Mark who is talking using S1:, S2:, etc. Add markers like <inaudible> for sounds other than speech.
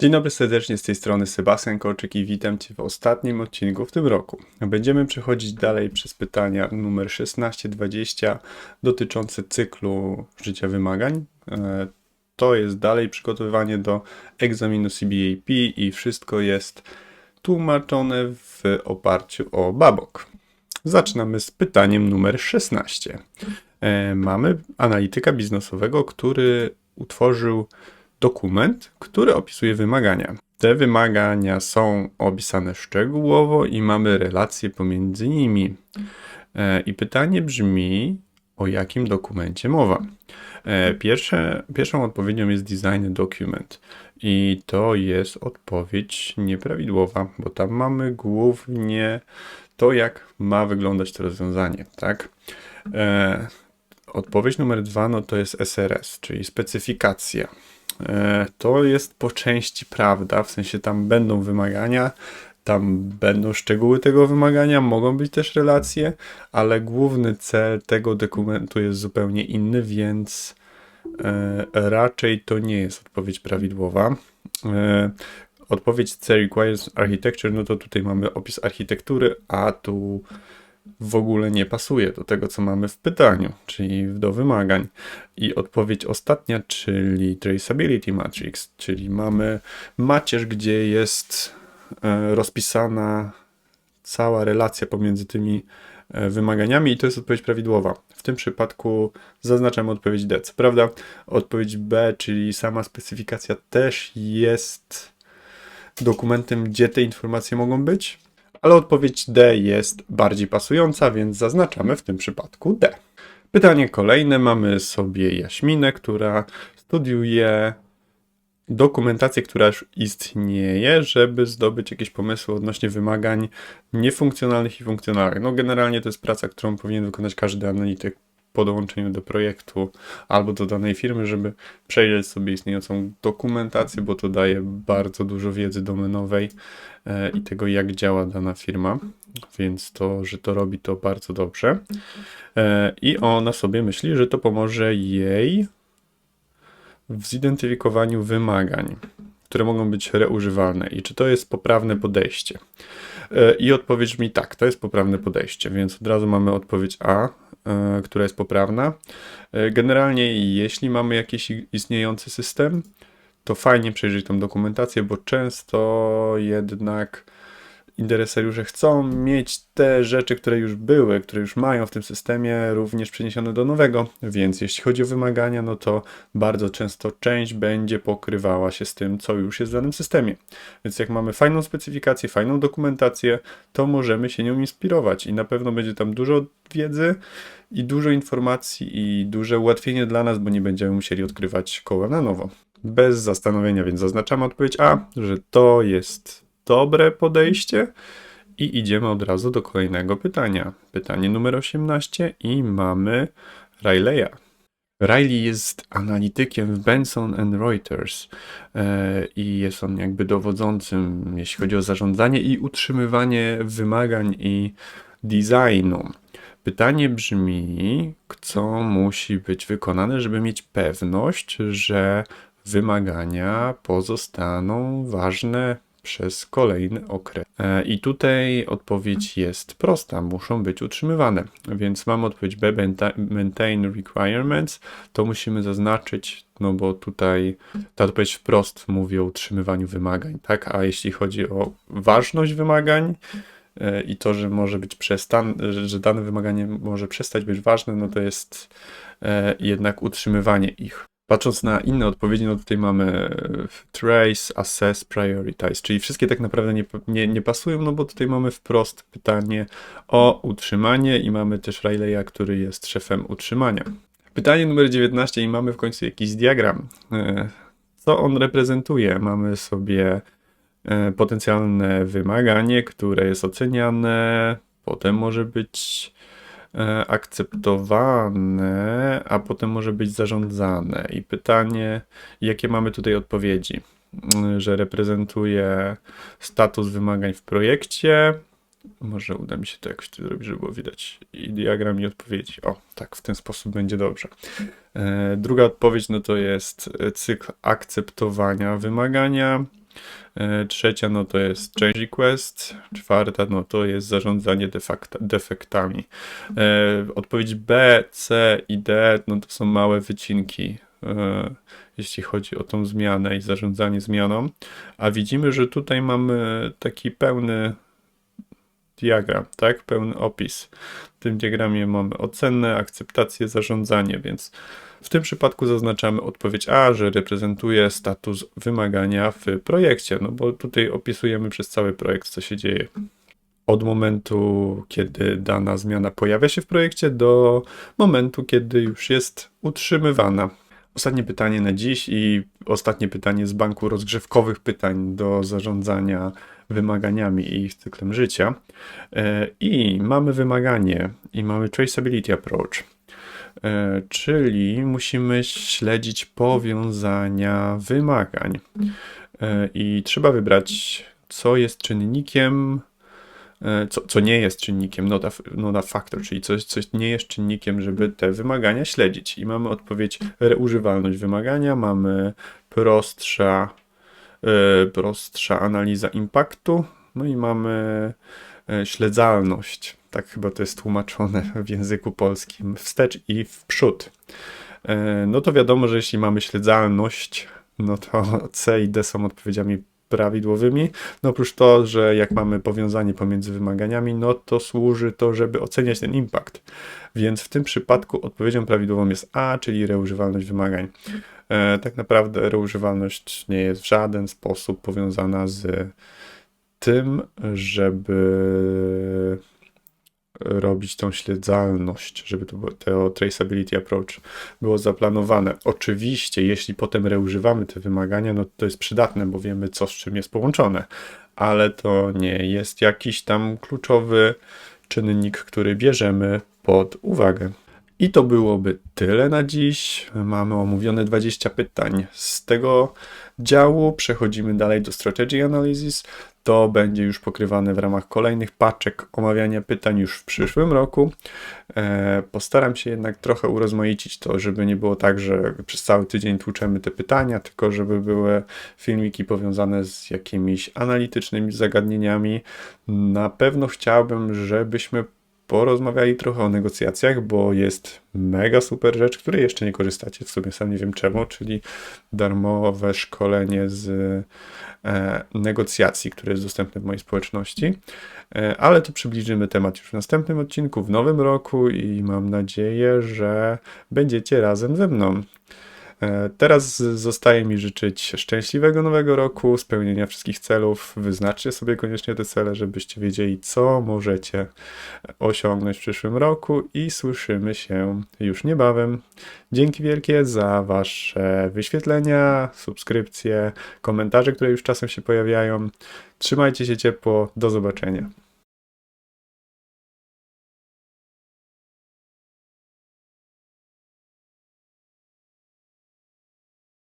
S1: Dzień dobry serdecznie z tej strony Sebastian Kolczyk i witam Cię w ostatnim odcinku w tym roku. Będziemy przechodzić dalej przez pytania numer 16-20 dotyczące cyklu życia wymagań. E, To jest dalej przygotowywanie do egzaminu CBAP i wszystko jest tłumaczone w oparciu o Babok. Zaczynamy z pytaniem numer 16. E, Mamy analityka biznesowego, który utworzył dokument, który opisuje wymagania. Te wymagania są opisane szczegółowo i mamy relacje pomiędzy nimi. E, I pytanie brzmi, o jakim dokumencie mowa? E, Pierwsze, pierwszą odpowiedzią jest design document i to jest odpowiedź nieprawidłowa, bo tam mamy głównie to, jak ma wyglądać to rozwiązanie, tak? E, Odpowiedź numer dwa no to jest SRS, czyli specyfikacja. E, To jest po części prawda, w sensie tam będą wymagania, tam będą szczegóły tego wymagania, mogą być też relacje, ale główny cel tego dokumentu jest zupełnie inny, więc e, raczej to nie jest odpowiedź prawidłowa. E, Odpowiedź C requires architecture, no to tutaj mamy opis architektury, a tu w ogóle nie pasuje do tego, co mamy w pytaniu, czyli do wymagań. I odpowiedź ostatnia, czyli traceability matrix, czyli mamy macierz, gdzie jest e, rozpisana cała relacja pomiędzy tymi e, wymaganiami i to jest odpowiedź prawidłowa. W tym przypadku zaznaczam odpowiedź D. Co prawda odpowiedź B, czyli sama specyfikacja też jest dokumentem, gdzie te informacje mogą być, ale odpowiedź D jest bardziej pasująca, więc zaznaczamy w tym przypadku D. Pytanie kolejne. Mamy sobie Jaśminę, która studiuje dokumentację, która już istnieje, żeby zdobyć jakieś pomysły odnośnie wymagań niefunkcjonalnych i funkcjonalnych. No generalnie to jest praca, którą powinien wykonać każdy analityk po dołączeniu do projektu albo do danej firmy, żeby przejrzeć sobie istniejącą dokumentację, bo to daje bardzo dużo wiedzy domenowej e, i tego, jak działa dana firma. Więc to, że to robi, to bardzo dobrze. E, I ona sobie myśli, że to pomoże jej w zidentyfikowaniu wymagań, które mogą być reużywalne i czy to jest poprawne podejście. E, I odpowiedź brzmi tak, to jest poprawne podejście, więc od razu mamy odpowiedź A, e, która jest poprawna. E, Generalnie, jeśli mamy jakiś istniejący system, to fajnie przejrzeć tą dokumentację, bo często jednak interesariusze chcą mieć te rzeczy, które już były, które już mają w tym systemie, również przeniesione do nowego. Więc jeśli chodzi o wymagania, no to bardzo często część będzie pokrywała się z tym, co już jest w danym systemie. Więc jak mamy fajną specyfikację, fajną dokumentację, to możemy się nią inspirować i na pewno będzie tam dużo wiedzy i dużo informacji i duże ułatwienie dla nas, bo nie będziemy musieli odkrywać koła na nowo. Bez zastanowienia, więc zaznaczamy odpowiedź A, że to jest dobre podejście i idziemy od razu do kolejnego pytania. Pytanie numer 18 i mamy Rileya. Riley jest analitykiem w Benson Reuters e, i jest on jakby dowodzącym, jeśli chodzi o zarządzanie i utrzymywanie wymagań i designu. Pytanie brzmi, co musi być wykonane, żeby mieć pewność, że wymagania pozostaną ważne przez kolejny okres. E, I tutaj odpowiedź jest prosta, muszą być utrzymywane. Więc mamy odpowiedź B, mainta- maintain requirements, to musimy zaznaczyć, no bo tutaj ta odpowiedź wprost mówi o utrzymywaniu wymagań, tak? A jeśli chodzi o ważność wymagań, e, i to, że może być przestan, że, że dane wymaganie może przestać być ważne, no to jest e, jednak utrzymywanie ich. Patrząc na inne odpowiedzi, no tutaj mamy e, trace, assess, prioritize, czyli wszystkie tak naprawdę nie, nie, nie pasują, no bo tutaj mamy wprost pytanie o utrzymanie i mamy też Rileya, który jest szefem utrzymania. Pytanie numer 19 i mamy w końcu jakiś diagram. E, Co on reprezentuje? Mamy sobie e, potencjalne wymaganie, które jest oceniane, potem może być akceptowane, a potem może być zarządzane. I pytanie, jakie mamy tutaj odpowiedzi? Mm, Że reprezentuje status wymagań w projekcie. Może uda mi się to jakoś tu zrobić, żeby było widać. I diagram i odpowiedzi. O, tak, w ten sposób będzie dobrze. E, Druga odpowiedź, no to jest e, cykl akceptowania wymagania. E, Trzecia no to jest change request, czwarta no to jest zarządzanie defektami. E, Odpowiedź B, C i D no to są małe wycinki, e, jeśli chodzi o tą zmianę i zarządzanie zmianą. A widzimy, że tutaj mamy taki pełny diagram, tak? Pełny opis. W tym diagramie mamy ocenę, akceptację, zarządzanie, więc w tym przypadku zaznaczamy odpowiedź A, że reprezentuje status wymagania w projekcie, no bo tutaj opisujemy przez cały projekt, co się dzieje. Od momentu, kiedy dana zmiana pojawia się w projekcie, do momentu, kiedy już jest utrzymywana. Ostatnie pytanie na dziś i ostatnie pytanie z banku rozgrzewkowych pytań do zarządzania wymaganiami i ich cyklem życia. E, I mamy wymaganie i mamy traceability approach. E, czyli musimy śledzić powiązania wymagań. E, I trzeba wybrać, co jest czynnikiem, co, co nie jest czynnikiem, not a, not a factor, czyli coś, coś nie jest czynnikiem, żeby te wymagania śledzić. I mamy odpowiedź reużywalność wymagania, mamy prostsza, prostsza analiza impaktu, no i mamy e, śledzalność. Tak chyba to jest tłumaczone <laughs> w języku polskim, wstecz i w przód. E, No to wiadomo, że jeśli mamy śledzalność, no to <laughs> C i D są odpowiedziami prawidłowymi. No oprócz to, że jak mamy powiązanie pomiędzy wymaganiami, no to służy to, żeby oceniać ten impact. Więc w tym przypadku odpowiedzią prawidłową jest A, czyli reużywalność wymagań. E, Tak naprawdę reużywalność nie jest w żaden sposób powiązana z tym, żeby robić tą śledzalność, żeby to, to traceability approach było zaplanowane. Oczywiście, jeśli potem reużywamy te wymagania, no to jest przydatne, bo wiemy, co z czym jest połączone, ale to nie jest jakiś tam kluczowy czynnik, który bierzemy pod uwagę. I to byłoby tyle na dziś. Mamy omówione 20 pytań. Z tego działu przechodzimy dalej do Strategy Analysis. To będzie już pokrywane w ramach kolejnych paczek omawiania pytań już w przyszłym roku. E, Postaram się jednak trochę urozmaicić to, żeby nie było tak, że przez cały tydzień tłuczemy te pytania, tylko żeby były filmiki powiązane z jakimiś analitycznymi zagadnieniami. Na pewno chciałbym, żebyśmy porozmawiali trochę o negocjacjach, bo jest mega super rzecz, której jeszcze nie korzystacie, w sumie sam nie wiem czemu, czyli darmowe szkolenie z e, negocjacji, które jest dostępne w mojej społeczności. E, ale to przybliżymy temat już w następnym odcinku, w nowym roku i mam nadzieję, że będziecie razem ze mną. E, Teraz zostaje mi życzyć szczęśliwego nowego roku, spełnienia wszystkich celów. Wyznaczcie sobie koniecznie te cele, żebyście wiedzieli, co możecie osiągnąć w przyszłym roku i słyszymy się już niebawem. Dzięki wielkie za Wasze wyświetlenia, subskrypcje, komentarze, które już czasem się pojawiają. Trzymajcie się ciepło, do zobaczenia.